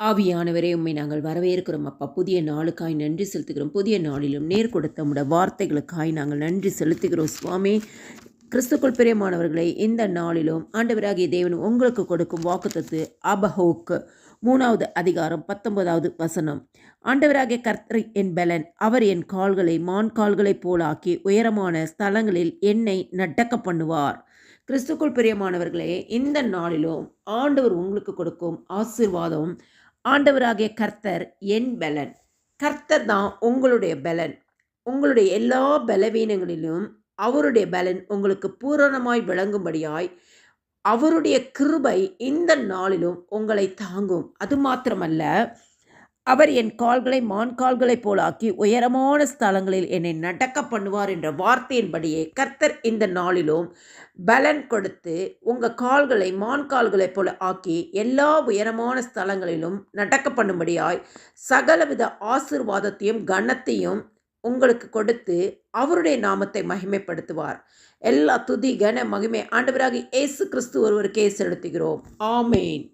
ஆவியானவரே உண்மை நாங்கள் வரவேற்கிறோம். அப்பா புதிய நாளுக்காய் நன்றி செலுத்துகிறோம். புதிய நாளிலும் நேர் கொடுத்த உடைய வார்த்தைகளுக்காய் நாங்கள் நன்றி செலுத்துகிறோம் சுவாமி. கிறிஸ்துக்குள் பிரியமானவர்களை இந்த நாளிலும் ஆண்டவராகிய தேவன் உங்களுக்கு கொடுக்கும் வாக்குத்தத்து அபஹோக்கு மூணாவது அதிகாரம் பத்தொன்பதாவது வசனம். ஆண்டவராகிய கர்த்தர் என் பலன் அவர் என் கால்களை மான் கால்களைப் போலாக்கி உயரமான ஸ்தலங்களில் என்னை நடக்க பண்ணுவார் கிறிஸ்துக்குள் பிரியமானவர்களே இந்த நாளிலும் ஆண்டவர் உங்களுக்கு கொடுக்கும் ஆசீர்வாதம் ஆண்டவராகிய கர்த்தர் என் பலன். கர்த்தர் தான் உங்களுடைய பலன். உங்களுடைய எல்லா பலவீனங்களிலும் அவருடைய பலன் உங்களுக்கு பூரணமாய் விளங்கும்படியாய் அவருடைய கிருபை இந்த நாளிலும் உங்களை தாங்கும். அது மாத்திரமல்ல அவர் என் கால்களை மான் கால்களைப் போலாக்கி உயரமான ஸ்தலங்களில் என்னை நடக்க பண்ணுவார் என்ற வார்த்தையின்படியே கர்த்தர் இந்த நாளிலும் பலன் கொடுத்து உங்கள் கால்களை மான் கால்களைப் போல ஆக்கி எல்லா உயரமான ஸ்தலங்களிலும் நடக்க பண்ணும்படியாய் சகலவித ஆசிர்வாதத்தையும் கனத்தையும் உங்களுக்கு கொடுத்து அவருடைய நாமத்தை மகிமைப்படுத்துவார். எல்லா துதி கன மகிமை ஆண்டவராகி இயேசு கிறிஸ்து ஒருவருக்கே செலுத்துகிறோம். ஆமேன்.